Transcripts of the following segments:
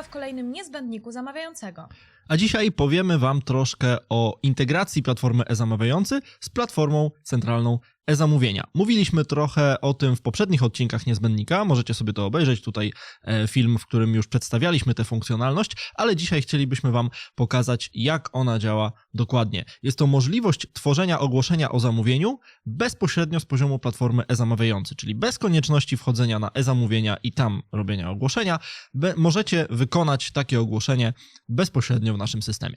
Państwa w kolejnym niezbędniku zamawiającego. A dzisiaj powiemy Wam troszkę o integracji platformy e-zamawiający z platformą centralną e-zamówienia. Mówiliśmy trochę o tym w poprzednich odcinkach Niezbędnika, możecie sobie to obejrzeć, tutaj e, film, w którym już przedstawialiśmy tę funkcjonalność, ale dzisiaj chcielibyśmy Wam pokazać, jak ona działa dokładnie. Jest to możliwość tworzenia ogłoszenia o zamówieniu bezpośrednio z poziomu platformy e-zamawiający, czyli bez konieczności wchodzenia na e-zamówienia i tam robienia ogłoszenia, możecie wykonać takie ogłoszenie bezpośrednio w naszym systemie.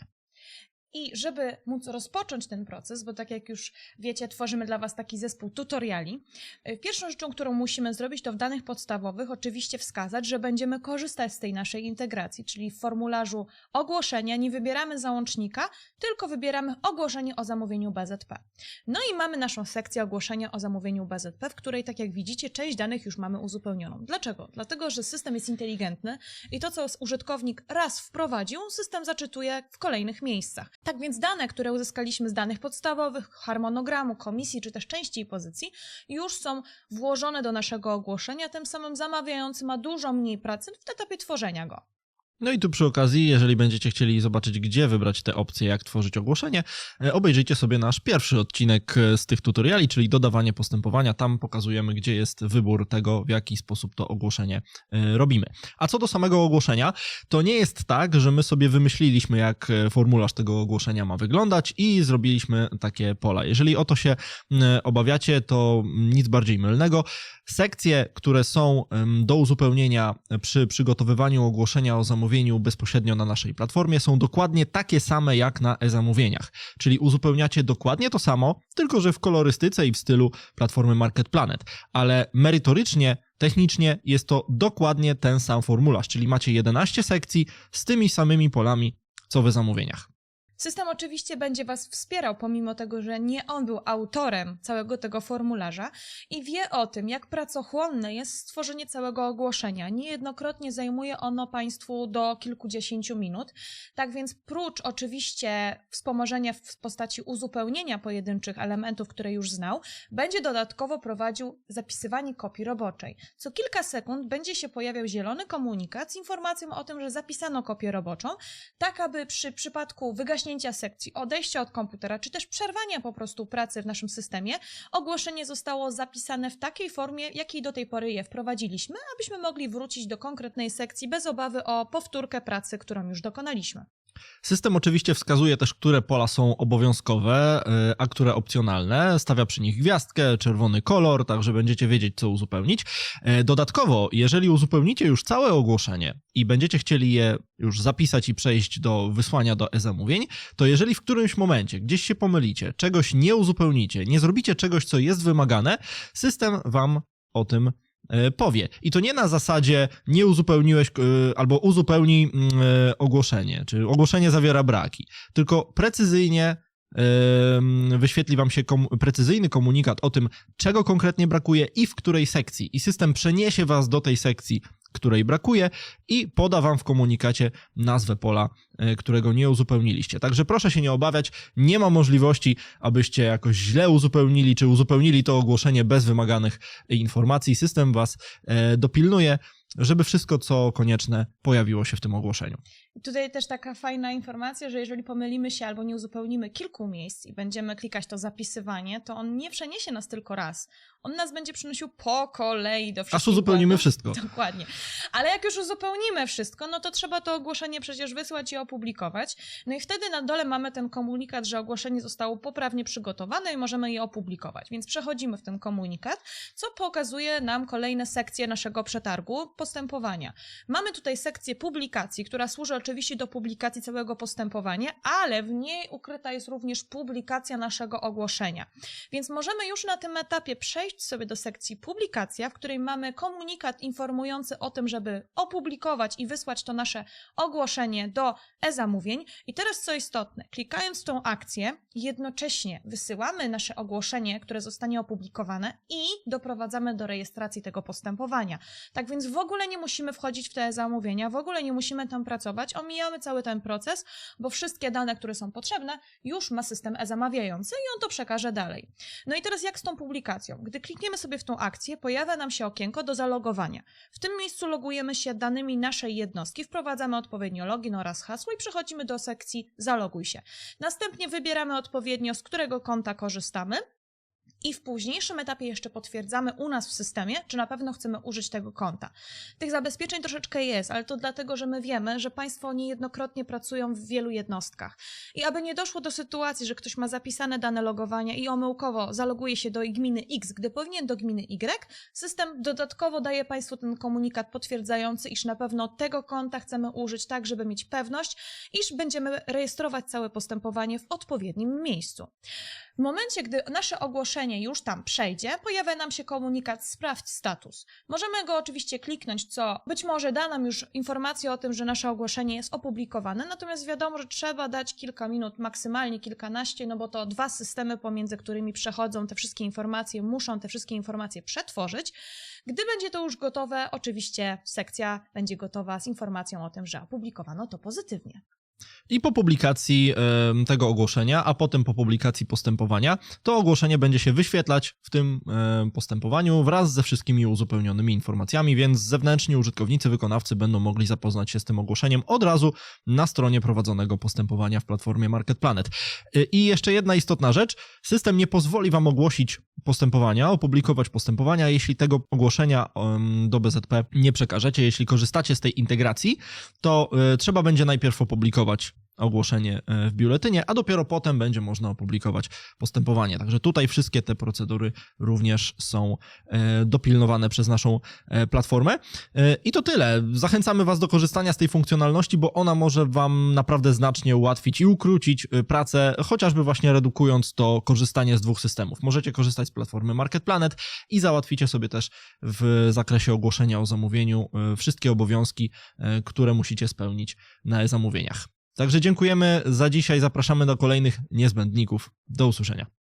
I żeby móc rozpocząć ten proces, bo tak jak już wiecie, tworzymy dla Was taki zespół tutoriali, y, pierwszą rzeczą, którą musimy zrobić, to w danych podstawowych oczywiście wskazać, że będziemy korzystać z tej naszej integracji, czyli w formularzu ogłoszenia nie wybieramy załącznika, tylko wybieramy ogłoszenie o zamówieniu BZP. No i mamy naszą sekcję ogłoszenia o zamówieniu BZP, w której, tak jak widzicie, część danych już mamy uzupełnioną. Dlaczego? Dlatego, że system jest inteligentny i to, co użytkownik raz wprowadził, system zaczytuje w kolejnych miejscach. Tak więc dane, które uzyskaliśmy z danych podstawowych, harmonogramu, komisji czy też części i pozycji, już są włożone do naszego ogłoszenia, tym samym zamawiający ma dużo mniej pracy w etapie tworzenia go. No i tu przy okazji, jeżeli będziecie chcieli zobaczyć, gdzie wybrać te opcje, jak tworzyć ogłoszenie, e, obejrzyjcie sobie nasz pierwszy odcinek e, z tych tutoriali, czyli dodawanie postępowania. Tam pokazujemy, gdzie jest wybór tego, w jaki sposób to ogłoszenie e, robimy. A co do samego ogłoszenia, to nie jest tak, że my sobie wymyśliliśmy, jak formularz tego ogłoszenia ma wyglądać i zrobiliśmy takie pola. Jeżeli o to się obawiacie, to nic bardziej mylnego. Sekcje, które są do uzupełnienia przy przygotowywaniu ogłoszenia o zamówieniu bezpośrednio na naszej platformie są dokładnie takie same jak na e-zamówieniach. Czyli uzupełniacie dokładnie to samo, tylko że w kolorystyce i w stylu platformy Market Planet. Ale merytorycznie, technicznie jest to dokładnie ten sam formularz, czyli macie 11 sekcji z tymi samymi polami co w zamówieniach. System oczywiście będzie Was wspierał, pomimo tego, że nie on był autorem całego tego formularza i wie o tym, jak pracochłonne jest stworzenie całego ogłoszenia. Niejednokrotnie zajmuje ono Państwu do kilkudziesięciu minut. Tak więc, prócz oczywiście wspomożenia w postaci uzupełnienia pojedynczych elementów, które już znał, będzie dodatkowo prowadził zapisywanie kopii roboczej. Co kilka sekund będzie się pojawiał zielony komunikat z informacją o tym, że zapisano kopię roboczą, tak aby przy przypadku wygaśnięcia sekcji, odejścia od komputera, czy też przerwania po prostu pracy w naszym systemie, ogłoszenie zostało zapisane w takiej formie, jakiej do tej pory je wprowadziliśmy, abyśmy mogli wrócić do konkretnej sekcji bez obawy o powtórkę pracy, którą już dokonaliśmy. System oczywiście wskazuje też, które pola są obowiązkowe, y, a które opcjonalne. Stawia przy nich gwiazdkę, czerwony kolor, tak że będziecie wiedzieć, co uzupełnić. E, Dodatkowo, jeżeli uzupełnicie już całe ogłoszenie i będziecie chcieli je już zapisać i przejść do wysłania do e-zamówień, to jeżeli w którymś momencie gdzieś się pomylicie, czegoś nie uzupełnicie, nie zrobicie czegoś, co jest wymagane, system wam o tym powie. I to nie na zasadzie nie uzupełniłeś e, albo uzupełnij mm, e, ogłoszenie, czy ogłoszenie zawiera braki, tylko precyzyjnie wyświetli wam się kom- precyzyjny komunikat o tym, czego konkretnie brakuje i w której sekcji. I system przeniesie was do tej sekcji, której brakuje i poda wam w komunikacie nazwę pola, e, którego nie uzupełniliście. Także proszę się nie obawiać, nie ma możliwości, abyście jakoś źle uzupełnili, czy uzupełnili to ogłoszenie bez wymaganych informacji. System was e, dopilnuje, żeby wszystko, co konieczne, pojawiło się w tym ogłoszeniu. Tutaj też taka fajna informacja, że jeżeli pomylimy się albo nie uzupełnimy kilku miejsc i będziemy klikać to zapisywanie, to on nie przeniesie nas tylko raz. On nas będzie przynosił po kolei do wszystkich Aż uzupełnimy wszystko. Dokładnie. Ale jak już uzupełnimy wszystko, no to trzeba to ogłoszenie przecież wysłać i opublikować. No i wtedy na dole mamy ten komunikat, że ogłoszenie zostało poprawnie przygotowane i możemy je opublikować. Więc przechodzimy w ten komunikat, co pokazuje nam kolejne sekcje naszego przetargu postępowania. Mamy tutaj sekcję publikacji, która służy oczywiście do publikacji całego postępowania, ale w niej ukryta jest również publikacja naszego ogłoszenia. Więc możemy już na tym etapie przejść sobie do sekcji publikacja, w której mamy komunikat informujący o tym, żeby opublikować i wysłać to nasze ogłoszenie do e-zamówień. I teraz co istotne, klikając tą akcję, jednocześnie wysyłamy nasze ogłoszenie, które zostanie opublikowane i doprowadzamy do rejestracji tego postępowania. Tak więc w ogóle nie musimy wchodzić w te zamówienia, w ogóle nie musimy tam pracować, omijamy cały ten proces, bo wszystkie dane, które są potrzebne, już ma system e-zamawiający i on to przekaże dalej. No i teraz jak z tą publikacją? Gdy klikniemy sobie w tą akcję, pojawia nam się okienko do zalogowania. W tym miejscu logujemy się danymi naszej jednostki, wprowadzamy odpowiednio login oraz hasło i przechodzimy do sekcji zaloguj się. Następnie wybieramy odpowiednio, z którego konta korzystamy. I w późniejszym etapie jeszcze potwierdzamy u nas w systemie, czy na pewno chcemy użyć tego konta. Tych zabezpieczeń troszeczkę jest, ale to dlatego, że my wiemy, że Państwo niejednokrotnie pracują w wielu jednostkach. I aby nie doszło do sytuacji, że ktoś ma zapisane dane logowania i omyłkowo zaloguje się do gminy X, gdy powinien do gminy Y, system dodatkowo daje Państwu ten komunikat potwierdzający, iż na pewno tego konta chcemy użyć tak, żeby mieć pewność, iż będziemy rejestrować całe postępowanie w odpowiednim miejscu. W momencie, gdy nasze ogłoszenie już tam przejdzie, pojawia nam się komunikat sprawdź status. Możemy go oczywiście kliknąć, co być może da nam już informację o tym, że nasze ogłoszenie jest opublikowane, natomiast wiadomo, że trzeba dać kilka minut, maksymalnie kilkanaście, no bo to dwa systemy, pomiędzy którymi przechodzą te wszystkie informacje, muszą te wszystkie informacje przetworzyć. Gdy będzie to już gotowe, oczywiście sekcja będzie gotowa z informacją o tym, że opublikowano to pozytywnie. I po publikacji tego ogłoszenia, a potem po publikacji postępowania, to ogłoszenie będzie się wyświetlać w tym postępowaniu wraz ze wszystkimi uzupełnionymi informacjami, więc zewnętrzni użytkownicy, wykonawcy będą mogli zapoznać się z tym ogłoszeniem od razu na stronie prowadzonego postępowania w platformie Market Planet. Y, I jeszcze jedna istotna rzecz, system nie pozwoli wam ogłosić postępowania, opublikować postępowania, jeśli tego ogłoszenia do BZP nie przekażecie, jeśli korzystacie z tej integracji, to y, trzeba będzie najpierw opublikować ogłoszenie e, w biuletynie, a dopiero potem będzie można opublikować postępowanie. Także tutaj wszystkie te procedury również są e, dopilnowane przez naszą e, platformę. I to tyle. Zachęcamy Was do korzystania z tej funkcjonalności, bo ona może Wam naprawdę znacznie ułatwić i ukrócić pracę, chociażby właśnie redukując to korzystanie z dwóch systemów. Możecie korzystać z platformy Market Planet i załatwicie sobie też w zakresie ogłoszenia o zamówieniu wszystkie obowiązki, które musicie spełnić na e-zamówieniach. Także dziękujemy za dzisiaj, zapraszamy do kolejnych niezbędników. Do usłyszenia.